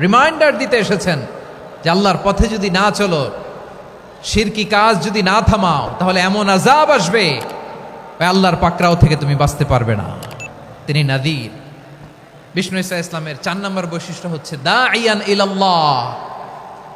Reminder দিতে এসেছেন যে আল্লাহর পথে যদি না চলো শিরকি কাজ যদি না থামাও, তাহলে এমন আজাব আসবে আল্লাহর পাকরাও থেকে তুমি বাঁচতে পারবে না। তিনি নাদির। বিষ্ণু ইসা ইসলামের চার নম্বর বৈশিষ্ট্য হচ্ছে দা ইয়ান ইলাল্লাহ।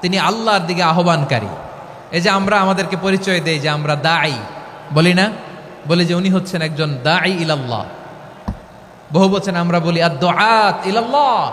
তিনি আল্লাহর দিকে আহ্বানকারী। এই যে আমরা আমাদেরকে পরিচয় দেই যে আমরা দাই বলি না? বলি যে উনি হচ্ছেন একজন দাই ইলাল্লাহ। বহু বচন আমরা বলি দোয়াত ইলাল্লাহ।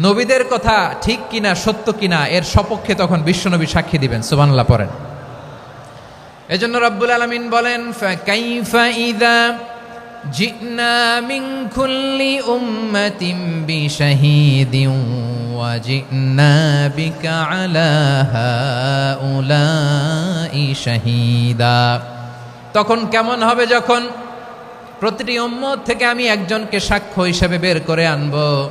নবীদের কথা ঠিক কিনা, সত্য কিনা, এর সপক্ষে তখন বিশ্বনবী সাক্ষী দিবেন সুবানাল্লাহ পড়েন। এজন্য রব্বুল আলমিন বলেন তখন কেমন হবে যখন প্রতিটি উম্মত থেকে আমি একজনকে সাক্ষ্য হিসেবে বের করে আনব?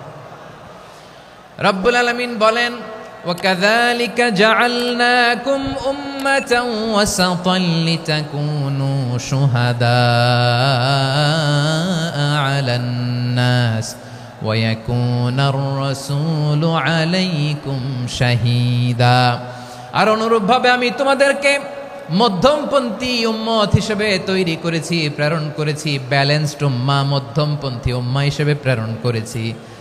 রব্বুল আলমিন বলেন وكذلك جعلناكم أمة وسطا لتكونوا شهداء على الناس ويكون الرسول عليكم شهيدا আর অনুরূপভাবে আমি তোমাদেরকে মধ্যমপন্থী উম্মত হিসেবে তৈরি করেছি প্রেরণ করেছি ব্যালেন্সড উম্মা মধ্যমপন্থী উম্মা হিসেবে প্রেরণ করেছি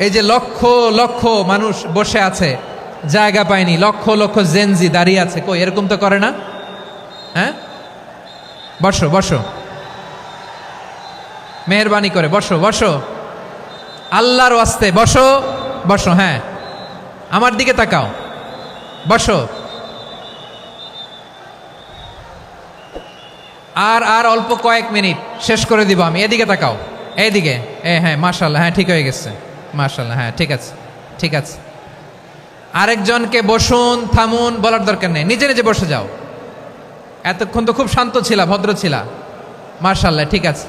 এই যে লক্ষ লক্ষ মানুষ বসে আছে, জায়গা পায়নি, লক্ষ লক্ষ জেনজি দাঁড়িয়ে আছে। কই, এরকম তো করে না? হ্যাঁ? বসো বসো। মেহরবানি করে, বসো বসো। আল্লাহর ওয়াস্তে, বসো বসো হ্যাঁ। আমার দিকে তাকাও। বসো। আর আর অল্প কয়েক মিনিট, শেষ করে দিব আমি। এদিকে তাকাও। এইদিকে। এ হ্যাঁ মার্শাল্লাহ হ্যাঁ ঠিক হয়ে গেছে। মার্শাল্লাহ হ্যাঁ ঠিক আছে ঠিক আছে। আরেকজনকে বসুন, থামুন, বলার দরকার নেই। নিজে নিজে বসে যাও। এতক্ষণ তো খুব শান্ত ছিলা, ভদ্র ছিলা। মার্শাল্লাহ ঠিক আছে।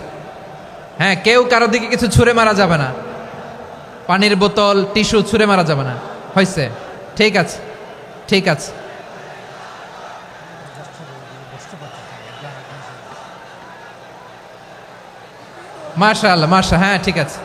হ্যাঁ কেউ কারও দিকে কিছু ছুঁড়ে মারা যাবে না। পানির বোতল, টিস্যু ছুঁড়ে মারা যাবে না। হয়েছে ঠিক আছে ঠিক আছে। মার্শা আল্লাহ মার্শা হ্যাঁ ঠিক আছে।